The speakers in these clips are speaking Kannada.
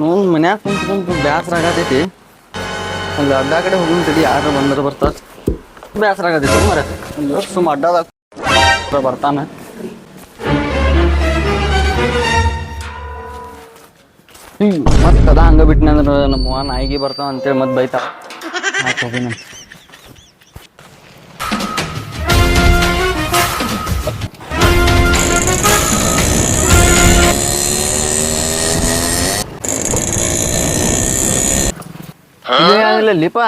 ನೋವು ಮನ್ಯಾಗ ಕುಂತು ಕುಂತು ಬ್ಯಾಸರ ಆಗತೈತಿ ಅಲ್ಲಿ ಅಡ್ಡ ಕಡೆ ಹೋಗಿ ತಡಿ ಯಾರು ಬಂದ್ರೆ ಬರ್ತಾರ. ಬ್ಯಾಸರ ಆಗತೈತಿ ಮರ ಸುಮ್ಮ ಅಡ್ಡದಾಗ ಬರ್ತಾನೆ. ಮತ್ತೆ ಅದ ಹಂಗ ಬಿಟ್ನಂದ್ರ ನಮ್ಮ ನಾಯಿಗೆ ಬರ್ತಾವ ಅಂತೇಳಿ ಮತ್ತೆ ಬೈತಾವ ಹೋಗಿನ ಇದೇನಿಲ್ಲ ಲಿಪ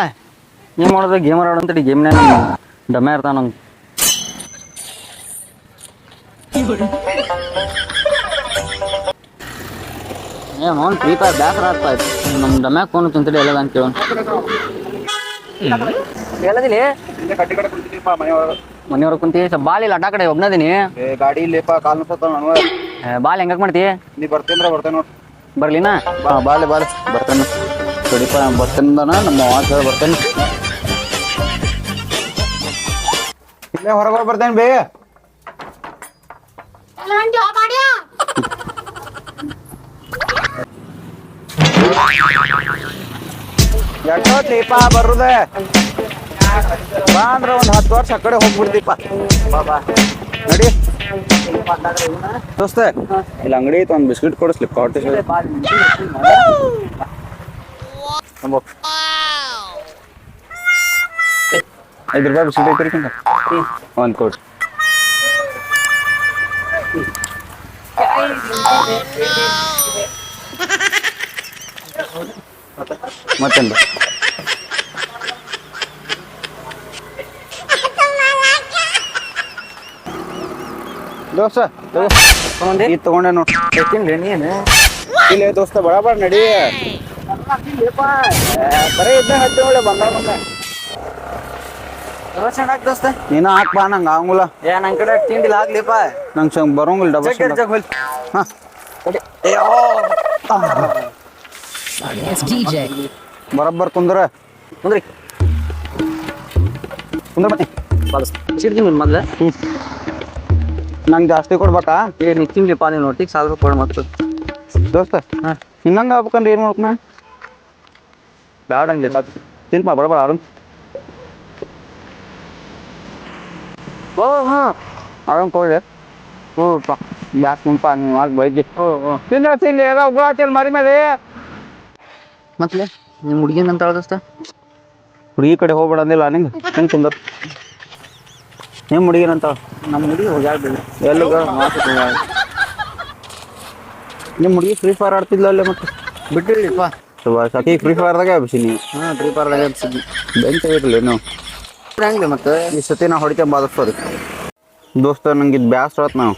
ಏನ್ ಮಾಡೋದು ಗೇಮ್ ಆಡೋಣ ಅಂತೇಳಿ ಗೇಮ್ನಾಗ ಡಮ್ಮ ಇರ್ತಾನ ಅವ್ನು. ಏ ಅವ್ನು ಫ್ರೀ ಫೈರ್ ಬ್ಯಾಸರ ಆಗ್ತಾ ಇತ್ತು ನಮ್ಮ ಡಮ್ಯಾಗ ಫೋನ್ ತಿಂತಡಿ ಎಲ್ಲ ಅಂತ ಕೇಳೋಣ. ಮನೆಯೊಳಗ ಮನೆಯವ್ರ ಕುಂತಿ ಸ್ವಲ್ಪ ಬಾಲ್ ಇಲ್ಲ ಅಡ್ಡ ಕಡೆ ಒಬ್ನದೀನಿ ಗಾಡಿ ಇಲ್ಲೇಪ ಕಾಲ್ ನೋಡ್ತಾವ ನಾನು. ಬಾಲ್ ಹೆಂಗ ಮಾಡ್ತಿ? ನೀ ಬರ್ತೀನಿ ಬರ್ತೇನೆ ನೋಡಿ. ಬರ್ಲಿನಾ? ಬಾಲೆ ಬಾಲೆ. ಬರ್ತೇನೆ ಸರಿಪ ನಾನು ಬರ್ತೇನೆ ನಮ್ಮ ವಾಚ್ ಬರ್ತೇನೆ. ಇಲ್ಲೇ ಹೊರಗೆ ಹೋಗಿ ಬೇ. ಎಷ್ಟೋ ದೀಪ ಬರುದೆ. ಬಾ ಅಂದ್ರ ಒಂದ್ ಹತ್ತು ವರ್ಷ ಆ ಕಡೆ ಹೋಗ್ಬಿಡ್ತೀಪ ಬಾ ಬಾ. ನಡಿ. ದೋಸ್ತ ಇಲ್ಲಿ ಅಂಗಡಿ ಐತೆ ಒಂದು ಬಿಸ್ಕಿಟ್ ಕೊಡಿಸ್ಲಿ ಸ್ಲಿಪ್ ಕಾರ್ಟ್ ಐದು ರೂಪಾಯಿ ಐತ್ರಿ ಕಿಂತ ಒಂದು ಕೊಡು ಮತ್ತೇನು ದೋಸ್ತ ತಗೋ ತಗೊಂಡಿ ತಗೊಂಡೆ ನೋಡಿ ತಿನ್ಲಿ ನೀನು ಇಲ್ಲೇ ದೋಸ್ತ ಬಡಬಡ ನಡಿ ನೀನು ಹಾಕ್ಬಾ ನಂಗೆ ಆಗಂಗಿಲ್ಲ ಏ ನನ್ ಕಡೆ ತಿಂಡಿಲ್ಲ ಆಗ್ಲಿಪ್ಪ ನಂಗೆ ಸಂಗ್ ಬರೋಂಗಿಲ್ಲ ಡಬಲ್ ಜಗ್ ಜಗ್ ಹೋಲ್ ಹಾ. ಬರಬ್ಬರ್ ಕುಂದ್ರ ಕುಂದ್ರಿ ಕುಂದ್ರ ಬನ್ನಿ ಸಿಡ್ತೀನಿ ಮೊದ್ಲ ನಂಗೆ ಜಾಸ್ತಿ ಕೊಡ್ಬೇಕಾ ಏ ನೀ ತಿನ್ಲಿಪ್ಪ ನೀನು ಒಟ್ಟಿಗೆ ಸಾವಿರ ಕೊಡು ಮತ್ತೆ ದೋಸ್ತ ಹಾ. ಹಿಂಗಂಗ ಆಗ್ಬೇಕಂದ್ರೆ ಏನು ಮಾಡ್ಬೇಕು ನಾ ತಿನ್ಪ ಬರಬರ ಆರಾಮ್ ಓ ಹಾ ಆರಾಮ್ ಕೊಡ್ರಿ ಓ ಪಾ ಯಾಕೆ ಮುಂಪ ನೀವು ಆಗಿ ಬೈದಿ ಓ ಓ ತಿನ್ನ ತಿನ್ಲಿ ಎಲ್ಲ ಉಗುಳಾತಿಲ್ ಮರಿ ಮೇಲೆ ಮತ್ಲೆ ನಿಮ್ಮ ಹುಡುಗಿನ ಅಂತ ದೋಸ್ತ ಹುಡುಗಿ ಕಡೆ ಹೋಗ್ಬೇಡ ಅಂದಿಲ್ಲ ನಿಂಗೆ ಹೆಂಗೆ ಕುಂದರ್ ನಿಮ್ಮ ಹುಡುಗಿನಂತ ನಮ್ಮ ಹುಡುಗಿ ಹೋಗ್ಯಾಳ ಎಲ್ಲಗ ನಿಮ್ಮ ಹುಡುಗಿ ಫ್ರೀ ಫೈರ್ ಆಡ್ತಿದ್ಲ ಅಲ್ಲೇ ಮತ್ತೆ ಬಿಟ್ಟಿರ್ಲಿಪ್ಪ ಸಖಿ ಫ್ರೀ ಫೈರ್ದಾಗ ಹಾಂ ಫ್ರೀ ಫೈರ್ದಾಗ ಬೆಂಚ್ ಇರಲಿ ನೀವು ಮತ್ತೆ? ಈ ಸತಿ ನಾ ಹೊಡಿಕೆ ದೋಸ್ತ ನಂಗೆ ಇದು ಬ್ಯಾಸ್ರ ಆತ್ ನಾವು.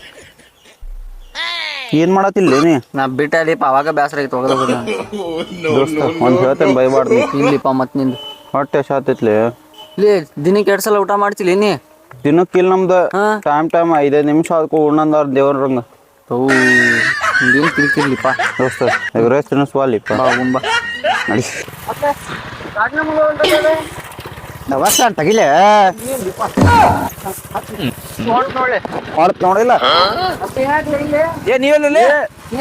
ಏನ್ ಮಾಡತ್ತಿಲ್ಲ ನೀ? ನಾ ಬಿಟ್ಟಲಿಪ್ಪ ಅವಾಗ ಬ್ಯಾಸ್ರ ಆಗಿತ್ತು ಹೋಗೋದ ದೋಸ್ತ ಒಂದ್ ಹೇಳ್ತೇನೆ ಬೈಬಾರ್ದು ಇಲ್ಲಿಪ್ಪ ಮತ್ತೆ ನಿಂದು. ಹೊಟ್ಟೆ ಶಾತೈತ್ಲಿ ಇಲ್ಲಿ ದಿನಕ್ಕೆ ಎರಡು ಸಲ ಊಟ ಮಾಡ್ತಿಲ್ಲ ನೀ? ದಿನಕ್ಕಿಲ್ಲ ನಮ್ದು. ಟೈಮ್ ಟೈಮ್ ಐದೈದು ನಿಮಿಷ ಅದಕ್ಕೂ ಉಣ್ಣಂದಾರ ದೇವ್ರಂಗ ಓ ತಿಳ್ಕಿರ್ಲಿಪ್ಪ ದೋಸ್ತ ಎಗ್ರೆಸ್ ತಿನ್ನಿಸ್ವಾಲಿಪ್ಪ ಗುಂಬ ನಡಿ. ನಮಸ್ತೆ ತಗಿಲೆ. ಮಾಡ್ತ ನೋಡಿಲ್ಲ. ಏ ನೀವೆಲ್ಲಿ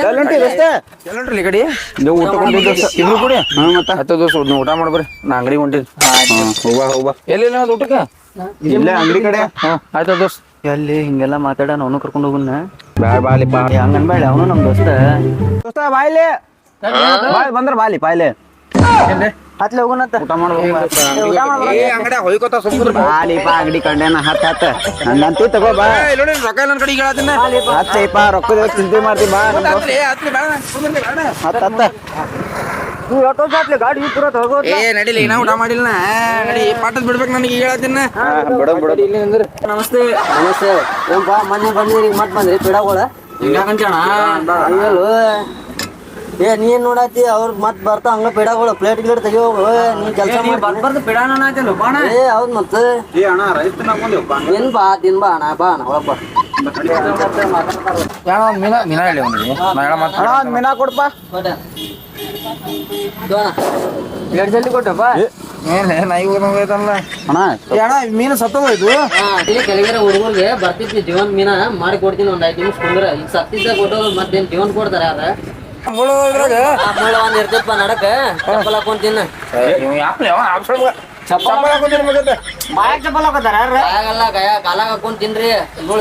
ಎಲ್ಲಂಟಿ ದೋಸ್ತ. ಎಲ್ಲಂಟ್ರಿ ಕಡೆ. ನೀವು ಊಟ ಮಾಡ್ಬ್ರಿ ಇಬ್ರು ಕೂಡಿ. ಹಾ ಮತ್ತ? ಹತ್ತು ನೀವು ಊಟ ನಾ ಅಂಗಡಿ ಹೊಂಟಿನಿ. ಹಾ ಹೋಗ ಹೋಗ ಎಲ್ಲಿ ನಾವು ಊಟಕ್ಕೆ? ಇಲ್ಲೇ ಅಂಗಡಿ ಕಡೆ. ಆಯ್ತಾ ಆಯ್ತು ದೋಸ್ತ. ಎಲ್ಲಿ ಹಿಂಗೆಲ್ಲ ಮಾತಾಡ ನಾನು ಕರ್ಕೊಂಡು ಹೋಗುನ್ನ ಬ್ಯಾಡ ಬಾಲಿಪ್ಪ ಹಂಗನ್ ಬೇಡ ಅವನು ನಮ್ ದೋಸ್ತ. ದೋಸ್ತ ಬಾಯ್ಲಿ. ಬಾಯ್ ಬಂದ್ರ ಬಾಲಿ ಪಾಯ್ಲೆ ಹತ್ಲೆ ಹೋಗುನತ್ತ ಊಟ ಮಾಡ್ಬೇಕು ಅಂಗಡಿ ಹೊಯ್ಕೋತ ಸುಮ್ಮನೆ ಬಾಲಿಪ್ಪ ಅಂಗಡಿ ಕಂಡೇನ ಹತ್ತ ತಗೋ ಬಾ. ರೊಕ್ಕ ಇಲ್ಲ ಕಡೆ ಹೇಳತ್ತೀನಿ ಹತ್ತೈಪ ರೊಕ್ಕದ ಚಿಂತೆ ಮಾಡ್ತಿ ಬಾ. ಹತ್ತ ಹತ್ತ. ನೀವು ಆಟೋ ಜಾತ್ಲೆ ಗಾಡಿ ಪೂರ ತಗೋ ಏ ನಡಿಲಿ ನಾ ಊಟ ಮಾಡಿಲ್ಲ ನಡಿ ಪಾಠದ್ ಬಿಡ್ಬೇಕು ನನಗೆ ಈಗ ಹೇಳತ್ತೀನಿ ಹಾ, ಬಿಡು ಬಿಡು ನಮಸ್ತೆ. ನಮಸ್ತೆ. ಏನಪ್ಪ ಮೊನ್ನೆ ಬಂದಿರಿ ಮತ್ತೆ ಬಂದ್ರಿ ಪಿಡಾಗೋಳ? ಹಿಂಗಂಚಣ ಹಂಗಲ್ಲು ಏ ನೀನ್ ನೋಡಾತಿ ಅವ್ರ ಮತ್ ಬರ್ತಾ ಹಂಗ ಪಿಡಾಗೋಳ ಪ್ಲೇಟ್ ಗಿಲೇಟ್ ತೆಗಿ ಹೋಗು ನೀ ಕೆಲಸ ಬರ್ಬಾರ್ದು ಬಿಡಾನ ಆಯ್ತಲ್ಲ ಬಾಣ ಏ ಹೌದ್ ಮತ್ತೆ ಏ ಅಣ್ಣ ರೈತ ನಾಕೊಂದಿವಪ್ಪ ತಿನ್ ಬಾ ತಿನ್ ಬಾ ಅಣ್ಣ ಬಾ ಅಣ್ಣ ಒಳಗ್ ಬಾ. ಯಾವ ಮೀನ ಮೀನ ಹೇಳಿ ಅವ್ನಿಗೆ ನಾ ಹೇಳ ಮಾತು ಅಣ್ಣ ಒಂದ್ ಮೀನಾ ಕೊಡಪ್ಪ ಎರಡು ಜಲ್ದಿ ಕೊಟ್ಟಪ್ಪ ಏನ್ ನಾಯಿ ಅಣ್ಣ ಏ ಅಣ್ಣ ಮೀನು ಸತ್ತೋಯ್ತು ಇಲ್ಲಿ ಕೆಳಗಡೆ ಹುಡುಗರಿಗೆ ಬರ್ತಿದ್ವಿ ಜೀವನ್ ಮೀನ ಮಾಡಿ ಕೊಡ್ತೀನಿ ಒಂದ್ ಐದು ನಿಮಿಷ ಕುಂದ್ರ. ಈಗ ಸತ್ತಿದ್ದ ಕೊಟ್ಟು ಮತ್ತೇನ್ ಜೀವನ್ ಕೊಡ್ತಾರೆ ಅದ ಮುಳ್ಳು ಇದ್ರಾಗ? ಮುಳ್ಳ ಒಂದ್ ಇರ್ತೈತಪ್ಪ ನಡಕ ಚಪ್ಪಲ್ ಹಾಕೊಂಡ್ ತಿನ್ನ. ಬಾಯಾಗ ಚಪ್ಪಲ್ ಹಾಕೋತಾರ. ಆಗಲ್ಲ ಗಯ ಕಾಲಾಗ ಹಾಕೊಂಡ್ ತಿನ್ರಿ.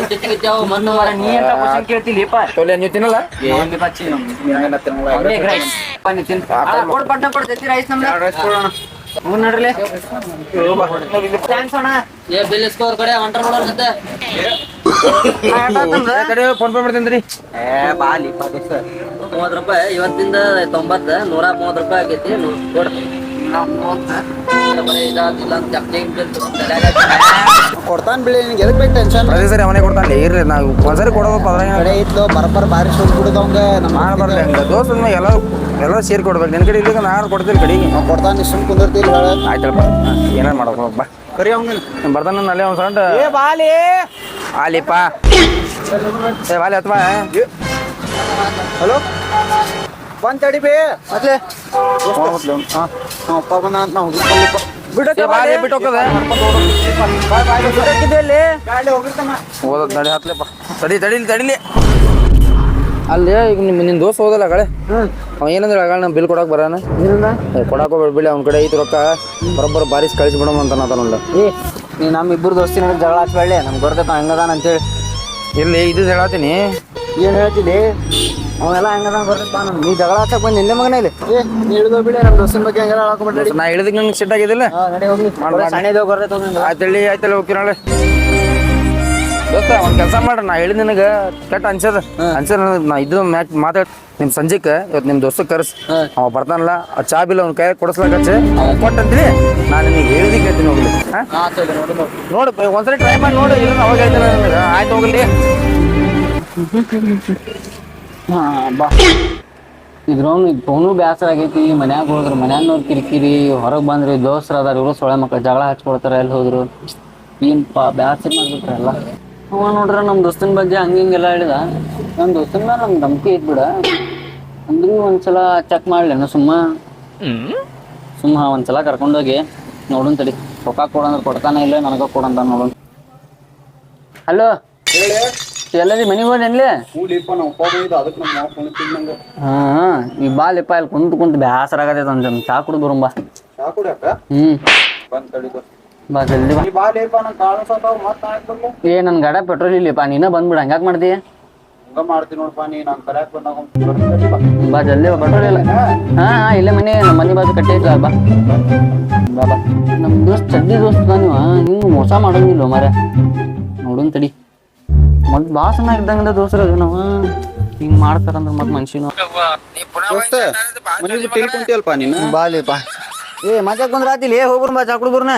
ತಿತ್ತಿ ಕಿತ್ತಾವು ಮಣ್ಣು ಮರ ನೀ ಅಂತ ಕ್ವಶನ್ ಕೇಳ್ತಿಲಿಪ್ಪ ತೊಲೆ ನೀವು ತಿನ್ನಲ್ಲ? ಕೊಡ್ ಪಟ್ಟ ಕೊಡ್ತೈತಿ ರೈಸ್ ನಮ್ಗೆ ಹ್ಞೂ ನೋಡ್ರಿ ಥ್ಯಾಂಕ್ಸ್ ಅಣ್ಣ. ಏ ಬಿಲ್ ಸ್ಕೋರ್ ಕಡೆ ಹೊಂಟ್ರ ನೋಡೋರ್ ಜೊತೆ. ಕಡೆ ಫೋನ್ ಪೇ ಮಾಡ್ತೀನಿ ರೀ ಏ ಬಾಲಿ ಮೂವತ್ ರೂಪಾಯಿ ಇವತ್ತಿಂದ ತೊಂಬತ್ತ ನೂರ ಮೂವತ್ ರೂಪಾಯಿ ಆಗೈತಿ ನೂ- ಕೊಡ್ತಾನ ಬಿಳಿ ನಿನ್ಗೆ ಎದಕ್ ಬೇಕು ಟೆನ್ಷನ್ ಪ್ರತಿ ಸರಿ ಅವನೇ ಕೊಡ್ತಾನೆ ಇರ್ಲಿ ನಾವು ಒಂದ್ಸರಿ ಕೊಡೋದು ಅದ್ರಾಗ ಕಡೆ ಇತ್ತು ಬರಬ್ಬರ ಬಾರಿ ಸುಲ್ ಬಿಡುದವಂಗ ನಮ್ಮ ಮಾಡಬಾರ್ದು ಹಂಗ. ದೋಸ್ತ ಎಲ್ಲ ಎಲ್ಲ ಸೇರಿ ಕೊಡ್ಬೇಕು. ನಿನ್ ಕಡೆ ಇಲ್ಲಿಗೆ ನಾನು ಕೊಡ್ತೀನಿ ಕಡೆಗೆ ಕೊಡ್ತಾನ ಸುಮ್ ಕುಂದಿರ್ತಿಲ್ಲ ಹೇಳ ಏನೇನು ಮಾಡೋದು ಬಾ. ಕರಿ ಅವ್ನ ಬರ್ತಾನ ಅಲ್ಲೇ ಒಂದು ಸಣ್ಣ ಏ ಬಾಲಿ. ಆಲಿಪ್ಪ. ಏ ಬಾಲಿ ಅಥವಾ ಹಲೋ? ಬಂದ್ ಅಪ್ಪ ಅಂತ ನಾವು ಓದೋದು ನಡಿ ಹತ್ಲೆಪ್ಪ ತಡಿ ತಡಿಲಿ ತಡಿಲಿ. ಅಲ್ಲಿ ಈಗ ನಿಮ್ಮ ನಿನ್ನ ದೋಸ್ತ ಹೋದಲ್ಲ ಗಳೆ ಅವ ಏನಂದ್ರೆ ಆಗ ನಾ ಬಿಲ್ ಕೊಡಕ್ ಬರಾನ? ಕೊಡಕ್ಕೆ ಹೋಗ್ಬೇಡ ಬಿಡಿ ಅವ್ನ ಕಡೆ ಐತಿ ರೊಕ್ಕ. ಬರೋಬ್ಬರ ಬಾರಿಸ್ ಕಳಿಸಿ ಬಿಡಮ್ ಅಂತ ಏ ನೀ ನಮ್ಮ ಇಬ್ಬರು ದೋಸ್ತಿನ ಜಗಳ ಹಚ್ಬೇಡಿ ನಮ್ಗೆ ಗೊತ್ತೈತ ಹಂಗದಾನ ಅಂತೇಳಿ ಇಲ್ಲಿ ಇದು ಹೇಳತ್ತೀನಿ ಏನ್ ಹೇಳ್ತಿದ್ದಿ? ಅವೆಲ್ಲ ನಮ್ಗೆ ನೀ ಜಗಳ ಬಂದು ನಿನ್ನೆ ಮಗನ ಇಲ್ಲಿ. ಏ ನೀ ಇಳಿದು ಬಿಡಿ ನಮ್ಮ ದೋಸ್ತಿನ ಬಗ್ಗೆ ಹೆಂಗಾರ ಹಾಕೊಂಡ್ಬಿಡ್ರಿ ನಾ ಹೇಳಿದಕ್ಕೆ ನಂಗೆ ಸಿಟ್ ಆಗಿದಿಲ್ಲ ಹಾ ನಡಿ ಹೋಗಿ ಮಾಡ್- ಮಾಡ್. ಸಣ್ಣದೇವ್ ಬರ್ತೈತ ಹೋಗಿ ಆಯ್ತಳ್ಳಿ ಆಯ್ತಲ್ಲ ಹೋಗಿರಲ್ಲ ದೋಸ್ತ ಒಂದು ಕೆಲಸ ಮಾಡ್ರಿ ನಾ ಹೇಳಿದ ನಿನಗೆ ಕೆಟ್ಟ ಅನ್ಸದ. ಅನ್ಸದ ನಾ ಇದು ಮ್ಯಾಚ್ ಮಾತಾಡ್ ನಿಮ್ಮ ಸಂಜೆಗೆ ಇವತ್ತು ನಿಮ್ಮ ದೋಸ್ತ ಕರ್ಸ್. ಅವ ಬರ್ತಾನಲ್ಲ ಆ ಚಾ ಬಿಲ್ ಅವ್ನ ಕೈ ಕೊಡಿಸ್ಲಾಕಚ್ಚ ಅವ ಕೊಟ್ಟಂತೀನಿ ನಾನು ನಿನಗೆ ಹೇಳಿದಿ ಕೇಳ್ತೀನಿ ಹೋಗ್ಲಿ. ಹಾಂ? ನೋಡು ಒಂದ್ಸರಿ ಟ್ರೈ ಮಾಡಿ ನೋಡು ಇಲ್ಲ ಅವಾಗ ಹೇಳ್ತೀನಿ ನನಗೆ. ಆಯ್ತು ಹೋಗ್ಲಿ. ಇದ್ರೊಂದು ಫೋನು ಬೇಸರ ಆಗೈತಿ, ಮನ್ಯಾಗ ಹೋದ್ರ, ಮನ್ಯಾಗ ಕಿರಿಕಿರಿ, ಹೊರಗೆ ಬಂದ್ರಿ ದೋಸ್ತರ ಅದಾರ, ಇವರು ಸೊಳೆ ಮಕ್ಕಳು ಜಗಳ ಹಚ್ಕೊಳ್ತಾರ ಎಲ್ಲಿ ಹೋದ್ರು. ಏನ್ಪಾ, ಬ್ಯಾಸರ ಮಾಡ್ಬಿಟ್ರ ಎಲ್ಲ ಅವ ನೋಡ್ರ ನಮ್ಮ ದೋಸ್ತನ ಬಗ್ಗೆ ಹಂಗ ಹಿಂಗೆಲ್ಲ ಹೇಳಿದ. ನಮ್ಮ ದೋಸ್ತನ ಮೇಲೆ ನಮ್ಗೆ ನಂಬಿಕೆ ಇದ್ಬಿಡ. ಬಿಡ ಅಂದ್ರೂ ಒಂದ್ಸಲ ಚೆಕ್ ಮಾಡ್ಲೇನ ಸುಮ್ಮ. ಸುಮ್ಮ, ಒಂದ್ಸಲ ಕರ್ಕೊಂಡೋಗಿ ನೋಡೋಣ ತಡಿ. ರೊಕ್ಕ ಕೊಡಂದ್ರೆ ಕೊಡ್ತಾನ ಇಲ್ಲ, ನನಗ ಕೊಡಂತ ನೋಡೋಣ ಹಲೋ. ಎಲ್ಲದಿ ಮನೆಗೆ ಹೋದೇನ್ಲೇ ಕೂಲಿಪ್ಪ ನಾವು ಬಂದಿದ್ದು ಅದಕ್ಕೆ ನಮ್ಮ ಮಾವ ಫೋನ್ ತಿನ್ನಂಗ ಹಾ ಈ ಬಾಲಿಪ್ಪ ಇಲ್ಲಿ ಕುಂತು ಕುಂತ ಬೇಸರ ಆಗತೈತೆ ಅಂತ ಚಾ ಕುಡ್ದು ಬರುಂಬ ಚಾ ಕುಡಿಯಕ್ಕ ಹ್ಮ್. ಬಂದು ತಡಿದು ಬಾ ಜಲ್ದಿ ಬಾ. ಈ ಬಾಲೇಪ ನನ್ ಕಾಳು ಸತ್ತಾವ ಮತ್ತ ಹಾಕ್ ಏ ನನ್ನ ಗಡ ಪೆಟ್ರೋಲ್ ಇಲ್ಲಪ್ಪ ನೀನ ಬಂದ್ಬಿಡ ಹಂಗಾಕ್ ಮಾಡ್ದಿ ಹಂಗ ಮಾಡ್ತೀನಿ ನೋಡಪ್ಪ ನೀ ನಾನು ಕರ್ಯಾಕ್ ಬಂದಾಗ ಬಾ. ಜಲ್ದಿ ಬಾ ಪೆಟ್ರೋಲ್ ಇಲ್ಲ ಹಾ. ಹಾಂ ಇಲ್ಲೇ ಮನೆ ನಮ್ಮ ಮನೆ ಬಾಜು ಕಟ್ಟೆ ಬಾ. ಬಾ ಬಾ. ನಮ್ ದೋಸ್ತ್ ಚಡ್ಡಿ ದೋಸ್ತ ನೀವು. ಹಿಂಗ್ ಮೋಸ ಮಾಡಂಗಿಲ್ಲ ಮರ ನೋಡೋನ್ ತಡಿ. ಮತ್ ಬಾ ಚೆನ್ನಾಗಿದ್ದಂಗ ದೋಸ್ರ ನಾವು. ಹಿಂಗ್ ಮಾಡ್ತಾರಂದ್ರ ಮತ್ ಮನುಷ್ಯನು ದೋಸ್ತ ಮನೆ ಬಿಟ್ಟು ಕುಂತಿಯಲ್ಪ ನೀನು? ಬಾಲೇಪ ಏ ಮಜಾಕ್ ಬಂದ್ರ ಆತಿಲ್? ಏ ಹೋಗ್ಬರ್ ಬಾ ಚಾಕುಡ್ ಬರ್ನ.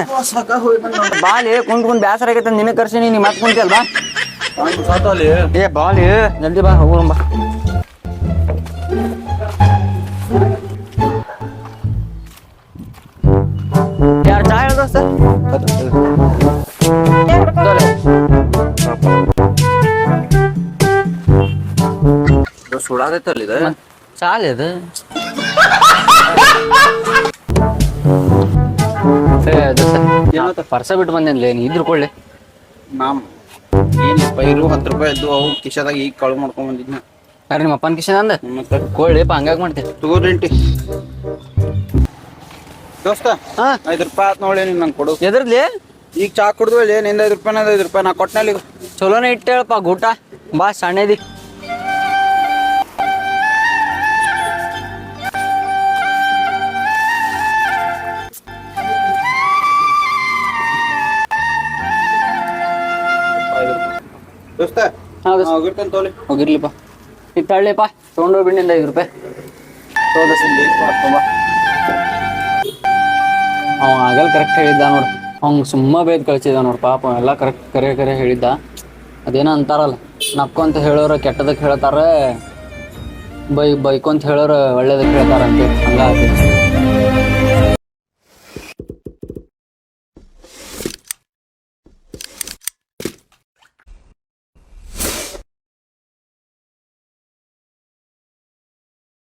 ಬಾಲಿ ಕುಂತ್ ಕುಂತ್ ಬ್ಯಾಸರ ಆಗೈತೆ ನಿನ್ನ ಕರ್ಸಿನಿ ನೀ ಮತ್ ಕುಂತಿಯಲ್ವಾ ಏ ಬಾಲಿ ಜಲ್ದಿ ಬಾ ಹೋಗ್ಬರ್ ಬಾ. ಸುಡಾದೈತಲ್ಲ ಇದು ಸಾಲ ಇದು ಪರ್ಸ ಬಿಟ್ಟು ಬಂದೇನ್ಲೇ ನೀ ಇದ್ರ ಕೊಳ್ಳಿ ನಾಮ್ ಏನ್ ಪೈರು ಹತ್ತು ರೂಪಾಯಿ ಇದ್ದು ಅವು ಕಿಶದಾಗ ಈಗ ಕಳು ಮಾಡ್ಕೊಂಡ್ ಬಂದಿದ್ನ. ಯಾರು ನಿಮ್ಮ ಅಪ್ಪನ ಕಿಶನ್ ಅಂದ? ಮತ್ತೆ? ಕೊಳ್ಳಿಪ್ಪ ಹಂಗಾಗಿ ಮಾಡ್ತೀವಿ ತಗೋರಿಂಟಿ ದೋಸ್ತ ಹಾ? ಐದು ರೂಪಾಯಿ ಆತ್ ನೋಡಿ ನೀನ್ ನಂಗೆ ಕೊಡು. ಎದ್ರದ್ಲಿ? ಈಗ ಚಾ ಕುಡ್ದು ನಿಂದ ಐದು ರೂಪಾಯಿ ಐದು ರೂಪಾಯಿ ನಾ ಕೊಟ್ಟನಲ್ಲಿ ಚಲೋನೇ ಇಟ್ಟೇಳಪ್ಪ ಗೂಟ. ಬಾ ಸಣ್ಣದಿ. ದೋಸ್ತ ಹಾ, ದೋಸ್ತ. ಹೋಗಿರ್ತೇನೆ ತೋಲಿ. ಹೋಗಿರ್ಲಿಪ್ಪ ಈಗ ತಳ್ಳಿಪ್ಪ ತೊಗೊಂಡೋಗ್ಬಿಟ್ಟಿಂದ ಐದು ರೂಪಾಯಿ. ಅವ ಆಗಲ್ ಕರೆಕ್ಟ್ ಹೇಳಿದ್ದ ನೋಡು. ಅವ್ನು ಸುಮ್ಮ ಬೇದ್ ಕಳ್ಸಿದ ನೋಡು ಪಾಪ ಎಲ್ಲ ಕರೆಕ್ಟ್ ಕರೆ ಕರೆ ಹೇಳಿದ್ದ. ಅದೇನೋ ಅಂತಾರಲ್ಲ ನಕ್ಕೊಂತ ಹೇಳೋರು ಕೆಟ್ಟದಕ್ಕೆ ಹೇಳ್ತಾರೆ ಬೈ ಬೈಕೊಂತ ಹೇಳೋರು ಒಳ್ಳೇದಕ್ಕೆ ಹೇಳ್ತಾರಂತೆ. ಅಂತ ಹಂಗ